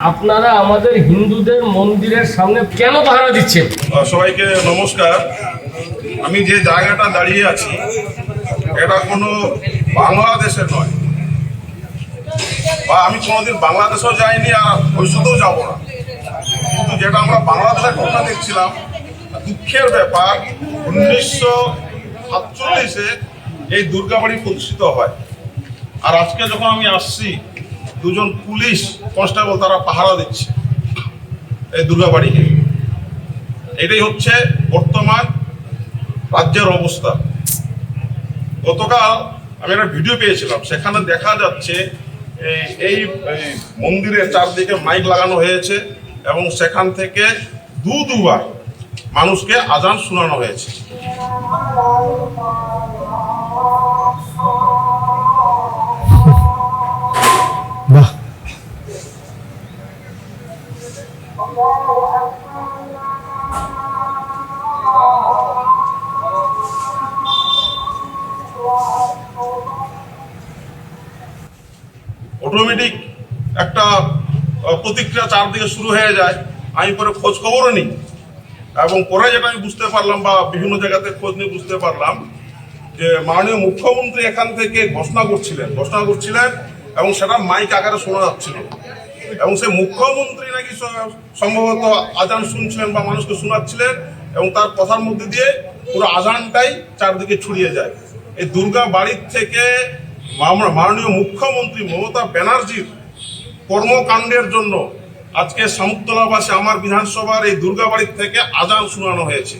আপনারা আমাদের হিন্দুদের মন্দিরের সামনে কেন পাহারা দিচ্ছেন? সবাইকে নমস্কার। আমি যে জায়গাটা দাঁড়িয়ে আছি, এটা কোনো বাংলাদেশের নয়। বা আমি কোনোদিন বাংলাদেশেও যাইনি আর ভবিষ্যতেও যাব না। কিন্তু যেটা আমরা বাংলাদেশের ঘটনা দেখছিলাম, দুঃখের ব্যাপার, উনিশশো সাতচল্লিশে এই দুর্গাবাড়ি প্রতিষ্ঠিত হয়। আর আজকে যখন আমি আসছি দুজন পুলিশ কনস্টেবল তারা পাহারা দিচ্ছে এই দুর্গাবাড়িকে। এটাই হচ্ছে বর্তমান রাজ্যের অবস্থা। গতকাল আমি একটা ভিডিও পেয়েছিলাম, সেখানে দেখা যাচ্ছে এই- মন্দিরের চারদিকে মাইক লাগানো হয়েছে এবং সেখান থেকে দু দুবার মানুষকে আজান শোনানো হয়েছে। প্রতিক্রিয়া চারদিকে শুরু হয়ে যায়, আমি পরে খোঁজ খবরও নিই। এবং পরে যেটা আমি বুঝতে পারলাম বা বিভিন্ন জায়গাতে খোঁজ নিয়ে বুঝতে পারলাম যে মাননীয় মুখ্যমন্ত্রী এখান থেকে ঘোষণা করছিলেন ঘোষণা করছিলেন এবং সেটা মাইক আকারে শোনা যাচ্ছিল। এবং সে মুখ্যমন্ত্রী নাকি সম্ভবত আজান শুনছিলেন বা মানুষকে শোনাচ্ছিলেন এবং তার কথার মধ্যে দিয়ে পুরো আজানটাই চারদিকে ছড়িয়ে যায়। এই দুর্গা বাড়ির থেকে মাননীয় মুখ্যমন্ত্রী মমতা ব্যানার্জির কর্মকাণ্ডের জন্য আজকে সামুদ্দলাবাসী আমার বিধানসভার এই দুর্গাবাড়ির থেকে আজান শোনানো হয়েছে।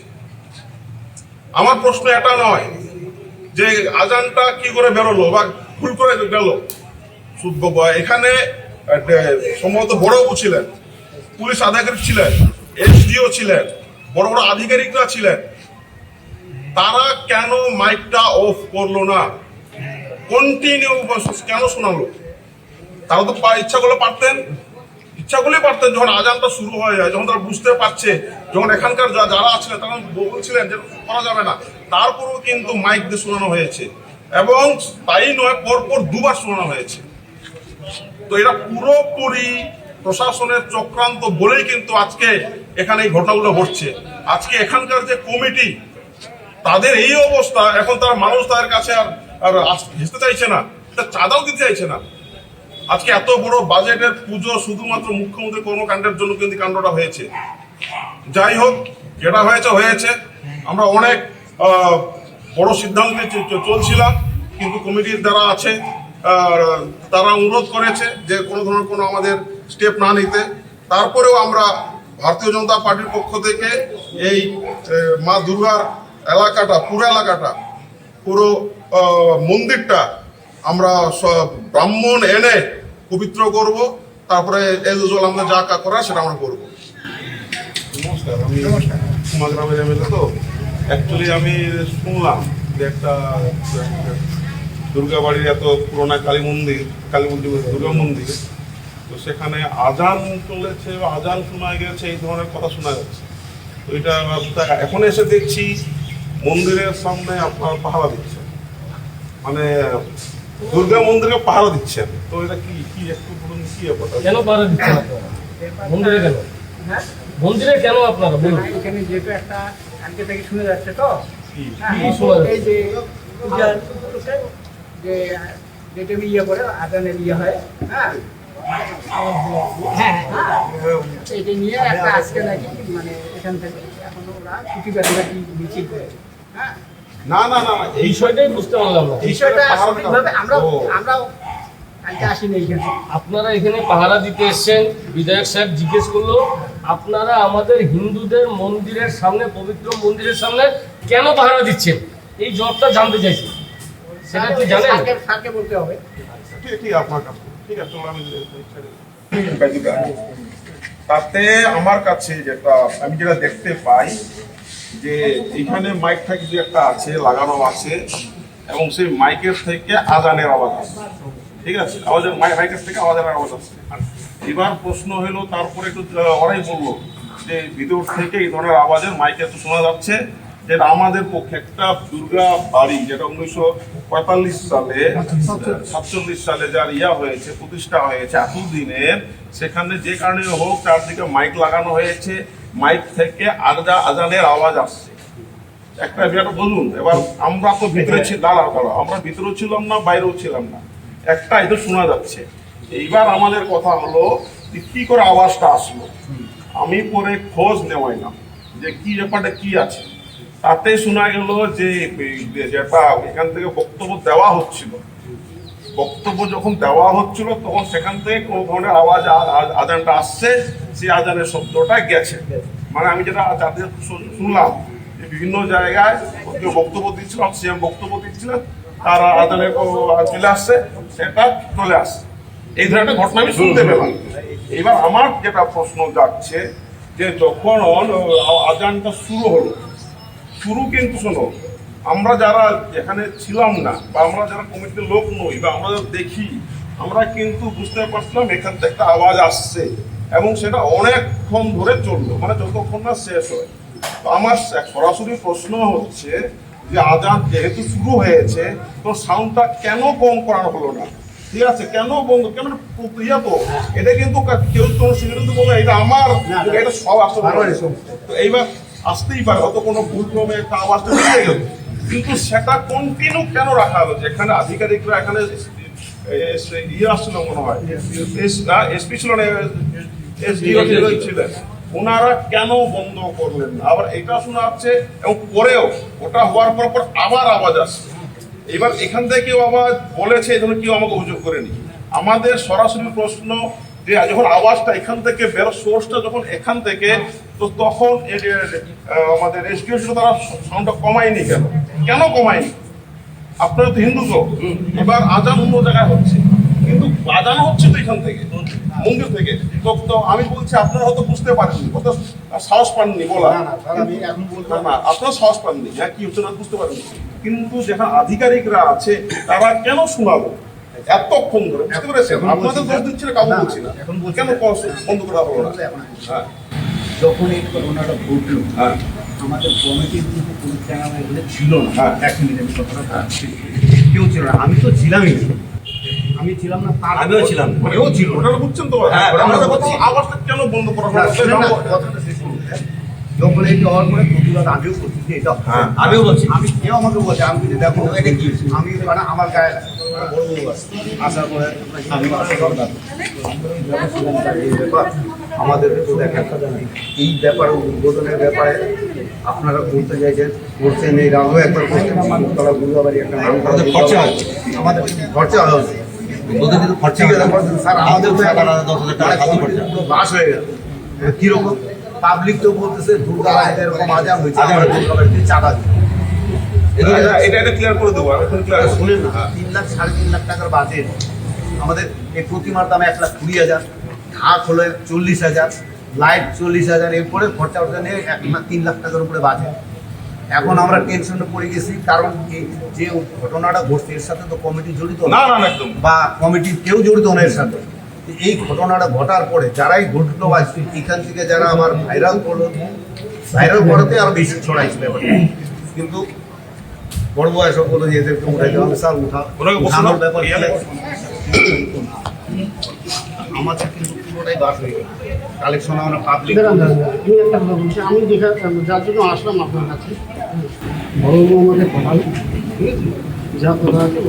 আমার প্রশ্ন এটা নয় যে আজানটা কি করে বেরোলো বা ভুল করে গেল। এখানে সম্ভবত বড়বাবু ছিলেন, পুলিশ আধিকারিক ছিলেন, এসডিও ছিলেন, বড় বড় আধিকারিকরা ছিলেন। তারা কেন মাইকটা অফ করল না? কন্টিনিউ কেন শোনালো? তারা তো ইচ্ছা করলে পারতেন। ইচ্ছা পারতেন যখন আজানটা শুরু হয়ে যায়, যখন তারা বুঝতে পারছে, যখন এখানকার যারা আছিলেন তারা বলছিলেন যে করা যাবে না। তারপরেও কিন্তু মাইক দিয়ে শোনানো হয়েছে এবং তাই নয়, পরপর দুবার শোনানো হয়েছে। তো এটা পুরোপুরি প্রশাসনের চক্রান্ত বলেই কিন্তু আজকে এখানে এই ঘটনাগুলো ঘটছে। আজকে এখানকার যে কমিটি, তাদের এই অবস্থা, এখন তারা মানুষ তাদের কাছে আর আর আস- ঘেঁচতে চাইছে না চাঁদাও দিতে চাইছে না। আজকে এত বড় বাজেটের পুজো শুধুমাত্র মুখ্যমন্ত্রী কর্মকাণ্ডের জন্য কিন্তু কাণ্ডটা হয়েছে। যাই হোক, যেটা হয়েছে হয়েছে। আমরা অনেক বড় সিদ্ধান্ত চ- চলছিলাম, কিন্তু কমিটির যারা আছে তারা অনুরোধ করেছে যে কোনো ধরনের কোনো আমাদের স্টেপ না নিতে। তারপরেও আমরা ভারতীয় জনতা পার্টির পক্ষ থেকে এই মা দুর্গার এলাকাটা, পুরো এলাকাটা, পুরো মন্দিরটা আমরা সব ব্রাহ্মণ এনে পবিত্র করব, তারপরে এজ ইউজুয়াল আমাদের যা কা করার সেটা আমরা করব। নমস্কার, আমি এমএলএ তো। অ্যাকচুয়ালি আমি শুনলাম যে একটা দুর্গা বাড়ির এত পুরোনো কালী মন্দির কালী মন্দির দুর্গা মন্দির, তো সেখানে আজান চলেছে, আজান শোনা গেছে, এই ধরনের কথা শোনা যাচ্ছে। তো এটা এখন এসে দেখছি মন্দিরের সামনে আপনার পাহারা দিচ্ছে মানে দুর্গা মন্দিরে পাহারা দিচ্ছেন। তো এটা কি কি একটু বলুন কি ব্যাপারটা? কেন পাহারা দিচ্ছেন মন্দিরে কেন? হ্যাঁ? মন্দিরে কেন আপনারা? বলুন। এখানে যেহেতু একটা আজকে থেকে শুনে যাচ্ছে তো। কি হ্যাঁ, কি শোনা যাচ্ছে? এই যে যে যেটা ইয়ে করে আদানের ইয়ে হয় হ্যাঁ? হ্যাঁ। এটা নিয়ে একটা আজকে নাকি মানে এখান থেকে এখন ওরা ছুটি কাটি কাটি মিছিল করে হ্যাঁ? না না না এই বিষয়টাই বুঝতে পারলাম না। বিষয়টা সঠিকভাবে আমরা এখানে। আপনারা এখানে পাহারা দিতে এসেছেন বিধায়ক সাহেব জিজ্ঞেস করল আপনারা আমাদের হিন্দুদের মন্দিরের সামনে পবিত্র মন্দিরের সামনে কেন পাহারা দিচ্ছেন? এই জবটা জানতে চাইছি। সেটা কি জানেন? স্যারকে স্যারকে বলতে হবে। ঠিক ঠিক আপনার কাছে। ঠিক আছে আমি তাতে আমার কাছে যেটা আমি যেটা দেখতে পাই যে এখানে মাইক মাইকটা কিছু একটা আছে, লাগানো আছে, এবং সেই মাইকের থেকে আজানের আওয়াজ আসছে। ঠিক আছে? আওয়াজের মাই- মাইকের থেকে আওয়াজের আওয়াজ আসছে। এবার প্রশ্ন হলো, তারপরে একটু ওরাই বলল যে ভিতর থেকে এই ধরনের আওয়াজের মাইকে তো শোনা যাচ্ছে যেটা আমাদের পক্ষে একটা দুর্গা বাড়ি, যেটা উনিশশো পঁয়তাল্লিশ সালে, সাতচল্লিশ সালে যার ইয়া হয়েছে, প্রতিষ্ঠা হয়েছে, এতদিনের, সেখানে যে কারণে হোক চারদিকে মাইক লাগানো হয়েছে মাইক থেকে আজা আজানের আওয়াজ আসছে। একটা বিষয়টা বলুন এবার আমরা তো ভিতরে ছিল দাঁড়াও দাঁড়াও আমরা ভিতরেও ছিলাম না বাইরেও ছিলাম না। একটা এটা শোনা যাচ্ছে। এইবার আমাদের কথা হলো যে কি করে আওয়াজটা আসলো? আমি পরে খোঁজ নেওয়াইলাম যে কি ব্যাপারটা কি আছে। তাতে শোনা গেল যে যেটা এখান থেকে বক্তব্য দেওয়া হচ্ছিল। বক্তব্য যখন দেওয়া হচ্ছিল তখন সেখান থেকে কোনো ধরনের আওয়াজ আ- আ- আজানটা আসছে। সেই আজানের শব্দটা গেছে। মানে আমি যেটা যাদের শু- শুনলাম যে বিভিন্ন জায়গায় কেউ বক্তব্য দিচ্ছিলাম সিএম বক্তব্য দিচ্ছিলেন, তার আজানের চলে আসছে, সেটা চলে আসছে। এই ধরনের একটা ঘটনা আমি শুনতে পেলাম। এবার আমার যেটা প্রশ্ন যাচ্ছে যে যখন আজানটা শুরু হলো, শুরু কিন্তু শোনো, আমরা যারা এখানে ছিলাম না, বা আমরা যারা কমিটির লোক নই, বা আমরা দেখি, আমরা কিন্তু বুঝতে পারছিলাম এখান থেকে একটা আওয়াজ আসছে। এবং সেটা অনেকক্ষণ ধরে চলল মানে যতক্ষণ না শেষ হয়। তো আমার সরাসরি প্রশ্ন হচ্ছে যে আজাদ যেহেতু শুরু হয়েছে তো সাউন্ডটা কেন কম করানো হলো না? ঠিক আছে কেন বন্ধ? কেন ইয়া তো? এটা কিন্তু কেউ কোনো সিগন্যাল বলবে এটা আমার এটা সব আসলে তো এইবার আসতেই পারে হয়তো কোনো ভুল ক্রমে একটা আওয়াজটা বেরিয়ে গেল। কিন্তু সেটা কন্টিনিউ কেন রাখা হলো? যেখানে আধিকারিকরা এখানে ইয়ে আসছিল মনে হয়। এসপি ছিল না এসডিও ছিলেন ওনারা কেন বন্ধ করলেন আবার এটা শোনা যাচ্ছে এবং পরেও ওটা হওয়ার পর পর আবার আওয়াজ আসছে। এবার এখান থেকে আবার বলেছে এই কেউ আমাকে অভিযোগ করেনি। আমাদের সরাসরি প্রশ্ন যে যখন আওয়াজটা এখান থেকে বেরো সোর্সটা যখন এখান থেকে তো তখন আমাদের এসডিও তারা সাউন্ডটা কমায়নি কেন? কেন কমায়নি? আপনারা তো হিন্দু তো। এবার আজান অন্য জায়গায় হচ্ছে। কিন্তু বাজানো হচ্ছে তো এখান থেকে মন্দির থেকে। তো তো আমি বলছি আপনারা হয়তো বুঝতে পারেননি কত সাহস পাননি বলা। না, আপনারা সাহস পাননি হ্যাঁ কি হচ্ছে না বুঝতে পারেননি। কিন্তু যেখানে আধিকারিকরা আছে তারা কেন শোনাবো এতক্ষণ ধরে বুঝতে পেরেছেন? আপনাদের দোষ দিচ্ছে না না, বলছি না। এখন কেন বন্ধ করা হলো না। হ্যাঁ। যখন এই করোনাটা ঘটলো হ্যাঁ। আমাদের কমিটির কিন্তু কোনো চ্যানেল ছিল না। হ্যাঁ। এক মিনিট আমি কথাটা কেউ ছিল না। আমি তো ছিলামই। আমি ছিলাম না তার আমিও ছিলাম। ছিল ওটা বুঝছেন তো হ্যাঁ, আমরা। আওয়াজটা কেন বন্ধ করা না, হলো শুনেন না, সেটা কথাটা শেষ করুন, হ্যাঁ। যখন এই হওয়ার পরে প্রতিবাদ আমিও করছি যে এটা হ্যাঁ। আমিও বলছি। আমি কেউ আমাকে বলছে আমি যদি দেখো এটা কি আমি মানে আমার গায়ে আমি আসার এই ব্যাপার আমাদের তো দেখেন এই ব্যাপারে উদ্বোধনের ব্যাপারে আপনারা বলতে চাইছেন করছেন এই রামও একবার করছেন একটা খরচা হয়। আমাদের খরচা হচ্ছে? ওদের কিন্তু খরচা ঠিক হয় আছে না। স্যার আমাদের তো সাত আট দশ হাজার টাকা খালি খরচা। বাস হয়ে গেল। কীরকম? পাবলিক তো বলতেছে দুর্গাবাড়িতে এরকম আজান হয়েছে আজান আমরা হয়েছে। দুর্গাবাড়িতে চাঁদা এটা এটা এটা ক্লিয়ার করে দেবো আমি এখন ক্লিয়ার আরে শুনেন তিন লাখ সাড়ে তিন লাখ টাকার বাজেট আমাদের এই প্রতিমার দাম এক লাখ কুড়ি হাজার। ঢাক হলো চল্লিশ হাজার লাইট চল্লিশ হাজার এরপরে খরচা খরচা নিয়ে এক লাখ তিন লাখ টাকার উপরে বাজেট এখন আমরা টেনশনে পড়ে গেছি কারণ এই যে ঘটনাটা ঘটছে এর সাথে তো কমিটি জড়িত না। না না একদম। বা কমিটির কেউ জড়িত না এর সাথে। এই ঘটনাটা ঘটার পরে যারাই ঘটলো বা এখান থেকে যারা আমার ভাইরাল করল ভাইরাল করাতে আরও বেশি ছড়াইছিল ব্যাপারটা। কিন্তু বড় বয়স বলো যে এদেরকে উঠাই দেওয়া স্যার উঠা। উঠানোর ব্যাপার ইয়ে নেই। আমাদের কিন্তু পুরোটাই বাস হয়ে গেল। কালেকশন আমরা পাবলিক। আমি দেখা যার জন্য আসলাম আপনার কাছে। বড় বউ আমাকে ঠিক আছে যা কথা আছে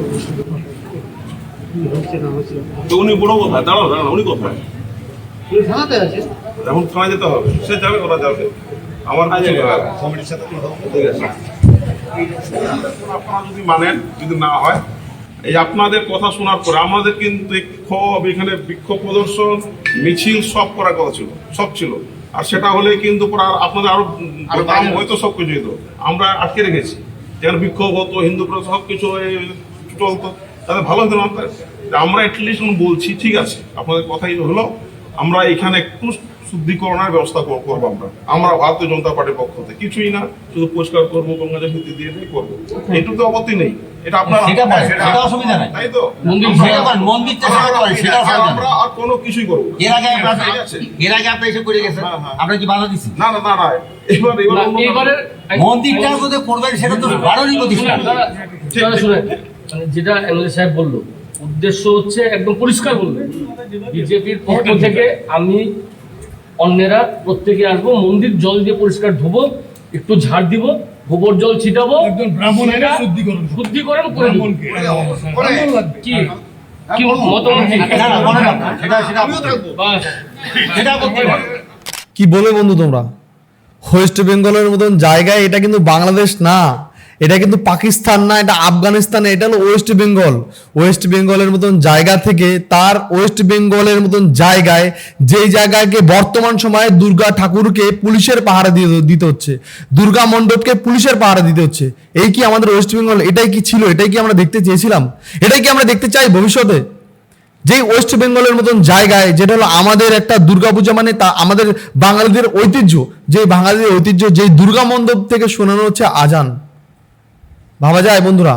হচ্ছে না হচ্ছে তো উনি বড় কোথায়? দাঁড়াও দাঁড়াও উনি কোথায়? তুমি থানাতে আছে এখন থানায় যেতে হবে। সে যাবে ওরা যাবে? আমার কিছু না। কমিটির সাথে কথা ঠিক আছে। আপনারা যদি মানেন যদি না হয় এই আপনাদের কথা শোনার পরে আমাদের কিন্তু ক্ষোভ এখানে বিক্ষোভ প্রদর্শন মিছিল সব করার কথা ছিল সব ছিল। আর সেটা হলে কিন্তু আপনাদের আরও দাম হয়তো সব কিছু আমরা আটকে রেখেছি। যেখানে বিক্ষোভ হতো হিন্দু সব কিছু চলতো। তাহলে ভালো হতো না আমরা অ্যাটলিস্ট বলছি ঠিক আছে আপনাদের কথাই হলো। আমরা এখানে একটু শুদ্ধিকরণের ব্যবস্থা কর- করব আমরা। আমরা ভারতীয় জনতা পার্টির পক্ষ থেকে। কিছুই না শুধু পরিষ্কার করব গঙ্গা জল দিয়ে করব। এইটুকু তো আপত্তি নেই। এটা আপনার সেটা পারে, সেটা অসুবিধা নাই। তাই তো? মন্দির সেটা করেন, মন্দিরটা সেটা করেন, সেটা অসুবিধা আমরা আর কোনো কিছুই করব এর আগে আপনার এর আগে আপনি এসে করে গেছেন। কি বাধা দিচ্ছি না না না না এবার এবার এবারে মন্দিরটার মধ্যে করবেন সেটা তো বারোরই প্রতিষ্ঠান দাদা, দাদা শুনেন, যেটা এমএলএ সাহেব বলল উদ্দেশ্য হচ্ছে একদম পরিষ্কার বলবে। বিজেপির পক্ষ থেকে আমি অন্যেরা প্রত্যেকে আসব মন্দির জল দিয়ে পরিষ্কার ধোবো একটু ঝাড় দিব গোবর জল ছিটাবো একজন ব্রাহ্মণ এনে শুদ্ধিকরণ শুদ্ধিকরণ করে। কি? কি মতামত সেটা সেটা সেটা করতে কি বলবে বন্ধু তোমরা? ওয়েস্ট বেঙ্গলের মতন জায়গায় এটা কিন্তু বাংলাদেশ না। এটা কিন্তু পাকিস্তান না, এটা আফগানিস্তান এটা হলো ওয়েস্ট বেঙ্গল ওয়েস্ট বেঙ্গলের মতন জায়গা থেকে তার ওয়েস্ট বেঙ্গলের মতন জায়গায়, যেই জায়গাকে বর্তমান সময়ে দুর্গা ঠাকুরকে পুলিশের পাহারা দিয়ে দিতে হচ্ছে, দুর্গা মণ্ডপকে পুলিশের পাহারা দিতে হচ্ছে, এই কি আমাদের ওয়েস্ট বেঙ্গল এটাই কি ছিল? এটাই কি আমরা দেখতে চেয়েছিলাম? এটাই কি আমরা দেখতে চাই ভবিষ্যতে? যেই ওয়েস্ট বেঙ্গলের মতন জায়গায়, যেটা হলো আমাদের একটা দুর্গাপূজা মানে তা আমাদের বাঙালিদের ঐতিহ্য যে বাঙালিদের ঐতিহ্য, যেই দুর্গা মণ্ডপ থেকে শোনানো হচ্ছে আজান। ভাবা যায় বন্ধুরা,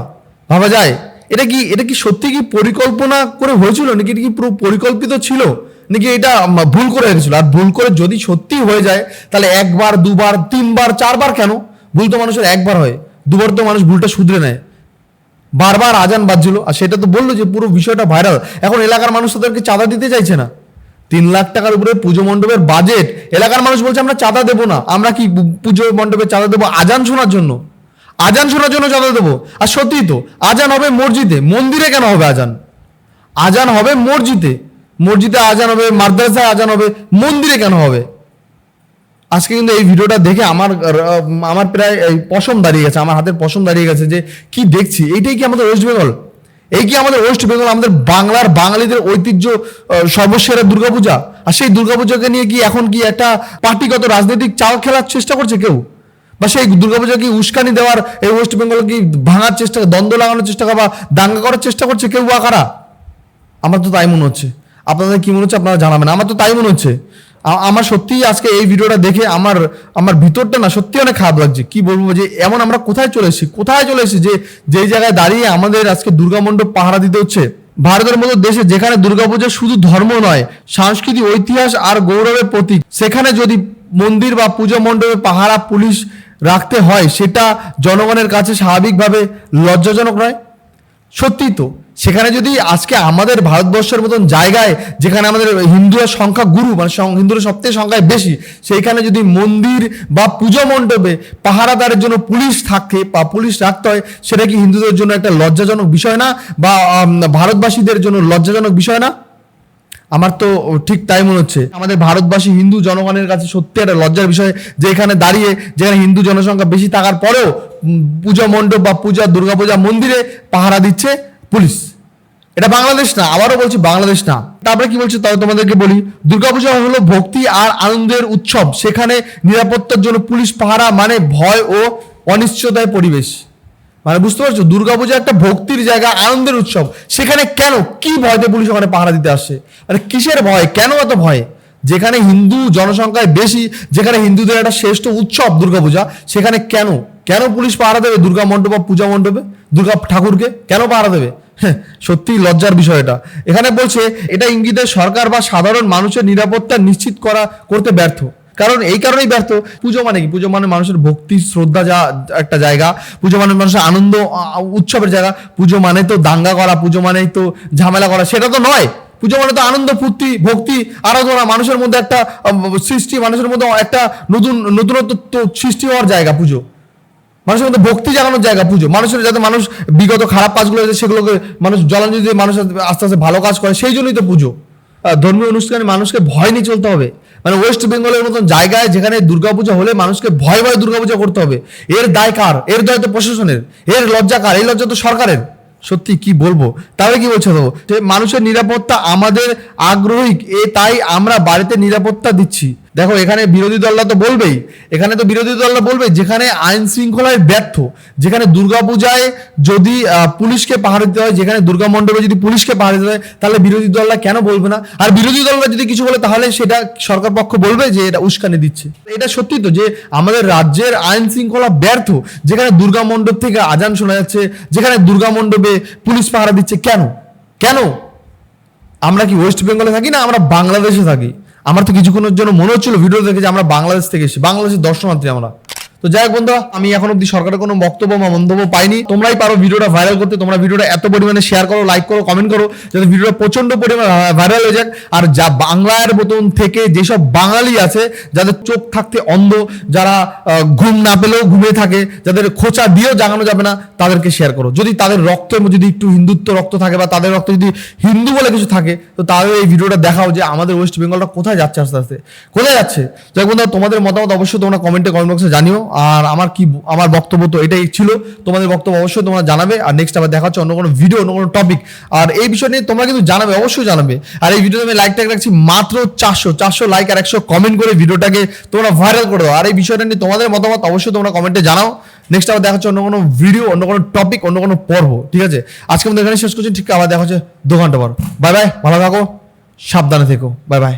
ভাবা যায়। এটা কি এটা কি সত্যি কি পরিকল্পনা করে হয়েছিল নাকি এটা কি পুরো পরিকল্পিত ছিল নাকি এটা ভুল করে রেখেছিল? আর ভুল করে যদি সত্যি হয়ে যায়, তাহলে একবার, দুবার, তিনবার, চারবার কেন? ভুল তো মানুষের একবার হয়। দুবার তো মানুষ ভুলটা শুধরে নেয়। বারবার আজান বাজছিল। আর সেটা তো বলল যে পুরো বিষয়টা ভাইরাল এখন এলাকার মানুষ তাদেরকে চাঁদা দিতে চাইছে না। তিন লাখ টাকার উপরে পুজো মণ্ডপের বাজেট এলাকার মানুষ বলছে, আমরা চাঁদা দেবো না। আমরা কি পুজো মণ্ডপে চাঁদা দেবো আজান শোনার জন্য? আজান শোনার জন্য চাঁদা দেবো। আর সত্যিই তো, আজান হবে মসজিদে, মন্দিরে কেন হবে আজান? আজান হবে মসজিদে মসজিদে আজান হবে, মাদ্রাসায় আজান হবে, মন্দিরে কেন হবে? আজকে কিন্তু এই ভিডিওটা দেখে আমার আমার প্রায় এই পশম দাঁড়িয়ে গেছে, আমার হাতের পশম দাঁড়িয়ে গেছে যে কি দেখছি। এইটাই কি আমাদের ওয়েস্ট বেঙ্গল এই কি আমাদের ওয়েস্ট বেঙ্গল আমাদের বাংলার বাঙালিদের ঐতিহ্য সর্বসেরা দুর্গাপূজা? আর সেই দুর্গাপূজাকে নিয়ে কি এখন কি একটা পার্টিগত রাজনৈতিক চাল খেলার চেষ্টা করছে কেউ? বা সেই দুর্গাপূজা কি উস্কানি দেওয়ার, এই ওয়েস্ট বেঙ্গল কি ভাঙার চেষ্টা, দ্বন্দ্ব লাগানোর চেষ্টা করা বা দাঙ্গা করার চেষ্টা করছে কেউ বা কারা? আমার তো তাই মনে হচ্ছে। আপনাদের কি মনে হচ্ছে আপনারা জানাবেন। আমার তো তাই মনে হচ্ছে। আমার সত্যিই আজকে এই ভিডিওটা দেখে আমার আমার ভিতরটা না সত্যি অনেক খারাপ লাগছে। কি বলব যে এমন আমরা কোথায় চলে এসেছি? কোথায় চলে এসেছি যে যেই জায়গায় দাঁড়িয়ে আমাদের আজকে দুর্গা মণ্ডপ পাহারা দিতে হচ্ছে? ভারতের মতো দেশে যেখানে দুর্গাপূজা শুধু ধর্ম নয়, সাংস্কৃতিক ঐতিহাস আর গৌরবের প্রতীক, সেখানে যদি মন্দির বা পুজো মণ্ডপে পাহারা, পুলিশ রাখতে হয়, সেটা জনগণের কাছে স্বাভাবিকভাবে লজ্জাজনক নয়। সত্যি তো, সেখানে যদি আজকে আমাদের ভারতবর্ষের মতন জায়গায়, যেখানে আমাদের হিন্দুরা সংখ্যা গুরু মানে হিন্দুরা সবথেকে সংখ্যায় বেশি, সেইখানে যদি মন্দির বা পুজো মণ্ডপে পাহারাদারের জন্য পুলিশ থাকে বা পুলিশ রাখতে হয়, সেটা কি হিন্দুদের জন্য একটা লজ্জাজনক বিষয় না? বা ভারতবাসীদের জন্য লজ্জাজনক বিষয় না? আমার তো ঠিক তাই মনে হচ্ছে। আমাদের ভারতবাসী হিন্দু জনগণের কাছে সত্যি একটা লজ্জার বিষয় যে এখানে দাঁড়িয়ে যেখানে হিন্দু জনসংখ্যা বেশি থাকার পরেও পূজা মণ্ডপ বা পূজা, দুর্গাপূজা মন্দিরে পাহারা দিচ্ছে পুলিশ। এটা বাংলাদেশ না, আবারও বলছি বাংলাদেশ না। তারপরে কি বলছে তাও তোমাদেরকে বলি, দুর্গাপূজা হলো ভক্তি আর আনন্দের উৎসব। সেখানে নিরাপত্তার জন্য পুলিশ পাহারা মানে ভয় ও অনিশ্চয়তায় পরিবেশ। মানে বুঝতে পারছ? দুর্গাপূজা একটা ভক্তির জায়গা, আনন্দের উৎসব। সেখানে কেন, কি ভয়তে পুলিশ ওখানে পাহারা দিতে আসছে? মানে কিসের ভয়? কেন এত ভয়? যেখানে হিন্দু জনসংখ্যায় বেশি, যেখানে হিন্দুদের একটা শ্রেষ্ঠ উৎসব দুর্গাপূজা, সেখানে কেন? কেন পুলিশ পাহারা দেবে? দুর্গা মণ্ডপ, পূজা মণ্ডপে? দুর্গা ঠাকুরকে? কেন পাহারা দেবে? হ্যাঁ সত্যি লজ্জার বিষয় এটা। এখানে বলছে, এটা ইঙ্গিতে সরকার বা সাধারণ মানুষের নিরাপত্তা নিশ্চিত করা, করতে ব্যর্থ। কারণ এই কারণেই ব্যর্থ। পুজো মানে কি? পুজো মানে মানুষের ভক্তি, শ্রদ্ধা যা একটা জায়গা। পুজো মানে মানুষের আনন্দ উৎসবের জায়গা। পুজো মানে তো দাঙ্গা করা, পুজো মানেই তো ঝামেলা করা। সেটা তো নয়। পুজো মানে তো আনন্দ, ফুর্তি, ভক্তি, আরাধনা, মানুষের মধ্যে একটা সৃষ্টি, মানুষের মধ্যে একটা নতুন, নতুনত্ব সৃষ্টি হওয়ার জায়গা পুজো। মানুষের মধ্যে ভক্তি জাগানোর জায়গা পুজো। মানুষের যাতে মানুষ বিগত খারাপ কাজগুলো আছে সেগুলোকে মানুষ জলাঞ্জলি দিয়ে মানুষ আস্তে আস্তে ভালো কাজ করে, সেই জন্যই তো পুজো। ধর্মীয় অনুষ্ঠানে মানুষকে ভয় নিয়ে চলতে হবে। মানে ওয়েস্ট বেঙ্গলের মতন জায়গায় যেখানে দুর্গাপূজা হলে মানুষকে ভয় ভয় দুর্গাপূজা করতে হবে। এর দায় কার? এর দায় তো প্রশাসনের। এর লজ্জা কার? এই লজ্জা তো সরকারের। সত্যি, কি বলব? তাহলে কি বলছে তো? যে মানুষের নিরাপত্তা আমাদের আগ্রহী, এ তাই আমরা বাড়িতে নিরাপত্তা দিচ্ছি। দেখো, এখানে বিরোধী দলরা তো বলবেই। এখানে তো বিরোধী দলরা বলবে, যেখানে আইন শৃঙ্খলায় ব্যর্থ, যেখানে দুর্গাপূজায় যদি পুলিশকে পাহাড় দিতে হয়, যেখানে দুর্গা মণ্ডপে যদি পুলিশকে পাহাড় দিতে হয়, তাহলে বিরোধী দলরা কেন বলবে না? আর বিরোধী দলরা যদি কিছু বলে, তাহলে সেটা সরকার পক্ষ বলবে যে এটা উস্কানি দিচ্ছে। এটা সত্যি তো যে আমাদের রাজ্যের আইন শৃঙ্খলা ব্যর্থ, যেখানে দুর্গা মণ্ডপ থেকে আজান শোনা যাচ্ছে, যেখানে দুর্গা মণ্ডপে পুলিশ পাহারা দিচ্ছে, কেন? কেন? আমরা কি ওয়েস্ট বেঙ্গলে থাকি না আমরা বাংলাদেশে থাকি? আমার তো কিছুক্ষণের জন্য মনে হচ্ছিল ভিডিও দেখে যে আমরা বাংলাদেশ থেকে এসেছি। বাংলাদেশের দর্শনার্থী আমরা। তো যাই হোক বন্ধুরা, আমি এখন অব্দি সরকারের কোনো বক্তব্য বা মন্তব্য পাইনি। তোমরাই পারো ভিডিওটা ভাইরাল করতে। তোমরা ভিডিওটা এত পরিমাণে শেয়ার করো লাইক করো কমেন্ট করো, যাতে ভিডিওটা প্রচণ্ড পরিমাণে ভাইরাল হয়ে যাক। আর যা বাংলার মতন থেকে যেসব বাঙালি আছে, যাদের চোখ থাকতে অন্ধ, যারা ঘুম না পেলেও ঘুমিয়ে থাকে, যাদের খোঁচা দিয়েও জাগানো যাবে না, তাদেরকে শেয়ার করো। যদি তাদের মধ্যে যদি একটু হিন্দুত্ব রক্ত থাকে বা তাদের রক্ত যদি হিন্দু বলে কিছু থাকে, তো তাদের এই ভিডিওটা দেখাও যে আমাদের ওয়েস্ট বেঙ্গলটা কোথায় যাচ্ছে আস্তে আস্তে। কোথায় যাচ্ছে? যাই বন্ধুরা, তোমাদের মতামত অবশ্যই তোমরা কমেন্টে কমেন্ট বক্সে জানিও। আর আমার কি, আমার বক্তব্য তো এটাই ছিল। তোমাদের বক্তব্য অবশ্যই তোমরা জানাবে। আর নেক্সট আবার দেখা হচ্ছে অন্য কোনো ভিডিও অন্য কোনো টপিক আর এই বিষয় নিয়ে তোমরা কিন্তু জানাবে, অবশ্যই জানাবে। আর এই ভিডিওতে আমি লাইক রাখছি মাত্র চারশো চারশো লাইক আর একশো কমেন্ট করে ভিডিওটাকে তোমরা ভাইরাল করে দাও। আর এই বিষয়টা নিয়ে তোমাদের মতামত অবশ্যই তোমরা কমেন্টে জানাও। নেক্সট আবার দেখা হচ্ছে অন্য কোনো ভিডিও অন্য কোনো টপিক অন্য কোনো পর্ব, ঠিক আছে? আজকে আমাদের এখানে শেষ করছি, ঠিক আবার দেখা হচ্ছে দু ঘণ্টা পর। বাই বাই ভালো থাকো, সাবধানে থেকো। Bye bye